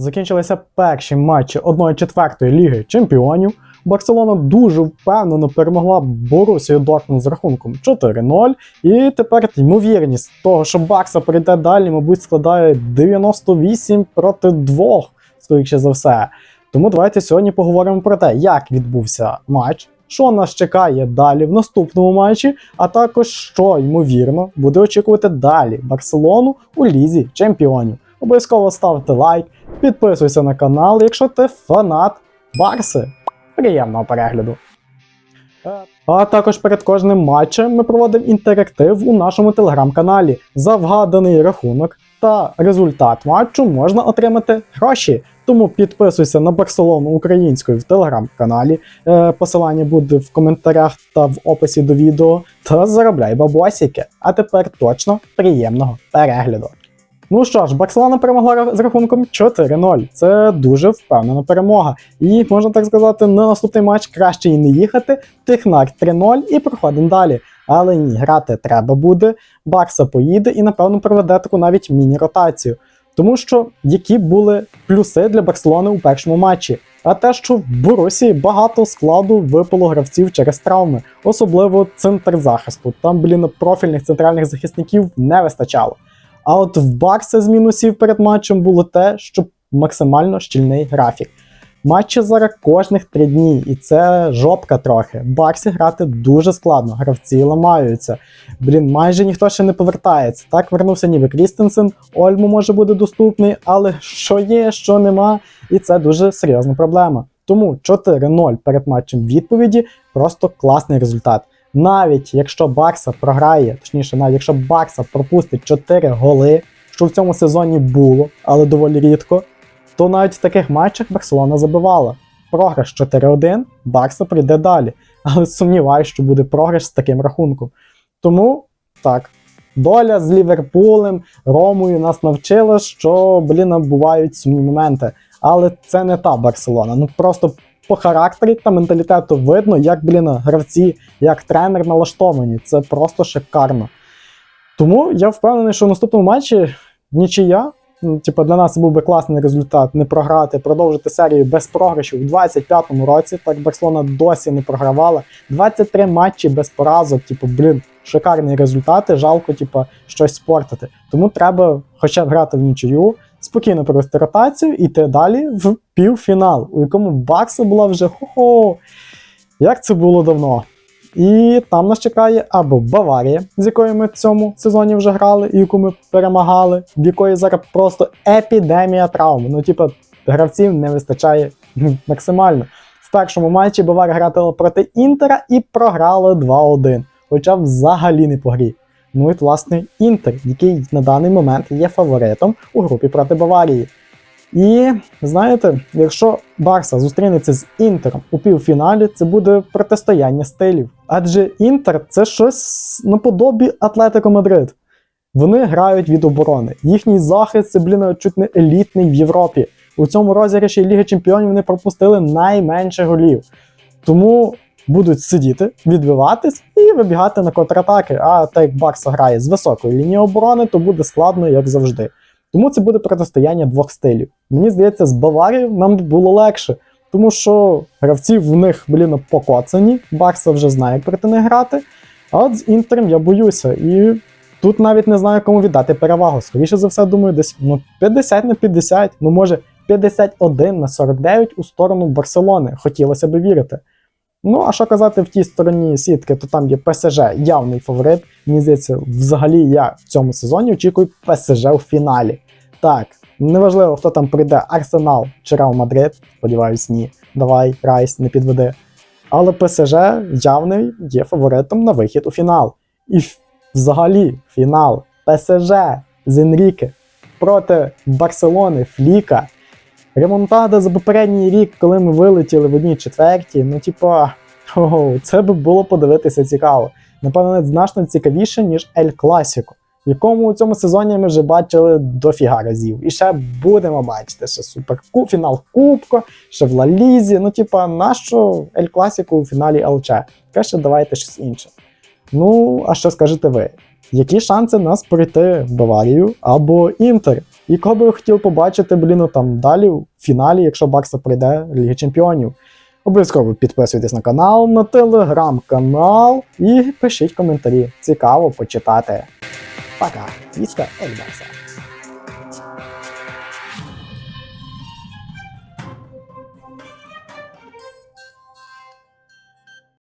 Закінчилися перші матчі 1-4 Ліги Чемпіонів. Барселона дуже впевнено перемогла Борусію Дортмунд з рахунком 4-0. І тепер ймовірність того, що Барса прийде далі, мабуть, складає 98 проти 2, скоріше за все. Тому давайте сьогодні поговоримо про те, як відбувся матч, що нас чекає далі в наступному матчі, а також що, ймовірно, буде очікувати далі Барселону у лізі чемпіонів. Обов'язково ставте лайк, підписуйся на канал, якщо ти фанат Барси. Приємного перегляду. А також перед кожним матчем ми проводимо інтерактив у нашому телеграм-каналі. За вгаданий рахунок та результат матчу можна отримати гроші. Тому підписуйся на Барселону українською в телеграм-каналі. Е, посилання буде в коментарях та в описі до відео. Та заробляй бабосики. А тепер точно приємного перегляду. Ну що ж, Барселона перемогла з рахунком 4-0. Це дуже впевнена перемога. І можна так сказати, на наступний матч краще і не їхати. Тихнак 3-0 і проходимо далі. Але ні, грати треба буде. Барса поїде і, напевно, проведе таку навіть міні-ротацію. Тому що які були плюси для Барселони у першому матчі? А те, що в Борусі багато складу випало гравців через травми, особливо центр захисту. Там, блін, профільних центральних захисників не вистачало. А от в Барса з мінусів перед матчем було те, що максимально щільний графік. Матчі зараз кожних три дні, і це жопка трохи. Барсі грати дуже складно, гравці ламаються. Блін, майже ніхто ще не повертається. Так вернувся ніби Крістенсен, Ольму може бути доступний, але що є, що нема, і це дуже серйозна проблема. Тому 4-0 перед матчем відповіді просто класний результат. Навіть якщо Барса програє, точніше, навіть якщо Барса пропустить 4 голи, що в цьому сезоні було, але доволі рідко, то навіть в таких матчах Барселона забивала. Програш 4-1, Барса прийде далі. Але сумніваюся, що буде програш з таким рахунком. Тому так, доля з Ліверпулем, Ромою нас навчила, що, блін, бувають сумні моменти. Але це не та Барселона. Ну просто по характері та менталітету видно, як, блін, гравці, як тренер налаштовані. Це просто шикарно. Тому я впевнений, що в наступному матчі нічия. Типу, для нас був би класний результат не програти, продовжити серію без програшів у 25-му році. Так Барселона досі не програвала. 23 матчі без поразок. Типу, блін, шикарні результати. Жалко, типу, щось спортити. Тому треба хоча б грати в нічию, спокійно провести ротацію і йти далі в півфінал, у якому Барса була вже хо-хо. Як це було давно. І там нас чекає або Баварія, з якою ми в цьому сезоні вже грали, і яку ми перемагали, в якої зараз просто епідемія травм. Ну, типу, гравців не вистачає максимально. В першому матчі Баварія гратила проти Інтера і програла 2-1, хоча взагалі не по грі. Ну і власне Інтер, який на даний момент є фаворитом у групі проти Баварії. І знаєте, якщо Барса зустрінеться з Інтером у півфіналі, це буде протистояння стилів. Адже Інтер це щось наподобі Атлетико Мадрид. Вони грають від оборони. Їхній захист це, блін, чуть не елітний в Європі. У цьому розіграші Ліги Чемпіонів вони пропустили найменше голів. Тому будуть сидіти, відбиватись і вибігати на контратаки. А так як Барса грає з високої лінії оборони, то буде складно, як завжди. Тому це буде протистояння двох стилів. Мені здається, з Баварією нам було легше, тому що гравці в них, блін, покоцані, Барса вже знає, як проти них грати. А от з Інтером я боюся. І тут навіть не знаю, кому віддати перевагу. Скоріше за все, думаю, десь ну, 50 на 50, ну може 51 на 49 у сторону Барселони. Хотілося би вірити. Ну, а що казати в тій стороні сітки, то там є ПСЖ явний фаворит. Мені здається, взагалі я в цьому сезоні очікую ПСЖ у фіналі. Так, неважливо, хто там прийде, Арсенал чи Реал Мадрид, сподіваюсь, ні. Давай, Райс, не підведи. Але ПСЖ явний є фаворитом на вихід у фінал. І взагалі фінал ПСЖ з Енріке проти Барселони Фліка. Ремонтада за попередній рік, коли ми вилетіли в одній четвертій, ну типа, ого, це би було подивитися цікаво. Напевно, навіть значно цікавіше, ніж Ель Класіко, якому у цьому сезоні ми вже бачили дофіга разів. І ще будемо бачити ще суперку, фінал Кубка, ще в Ла-Лізі. Ну, типа, нащо Ель Класіко у фіналі ЛЧ? Краще давайте щось інше. Ну, а що скажете ви? Які шанси нас пройти Баварію або Інтер? І кого би я хотів побачити, блін, ну, там далі в фіналі, якщо Барса прийде Ліги Чемпіонів. Обов'язково підписуйтесь на канал, на телеграм-канал і пишіть коментарі. Цікаво почитати. Пока, віска Ель Барса.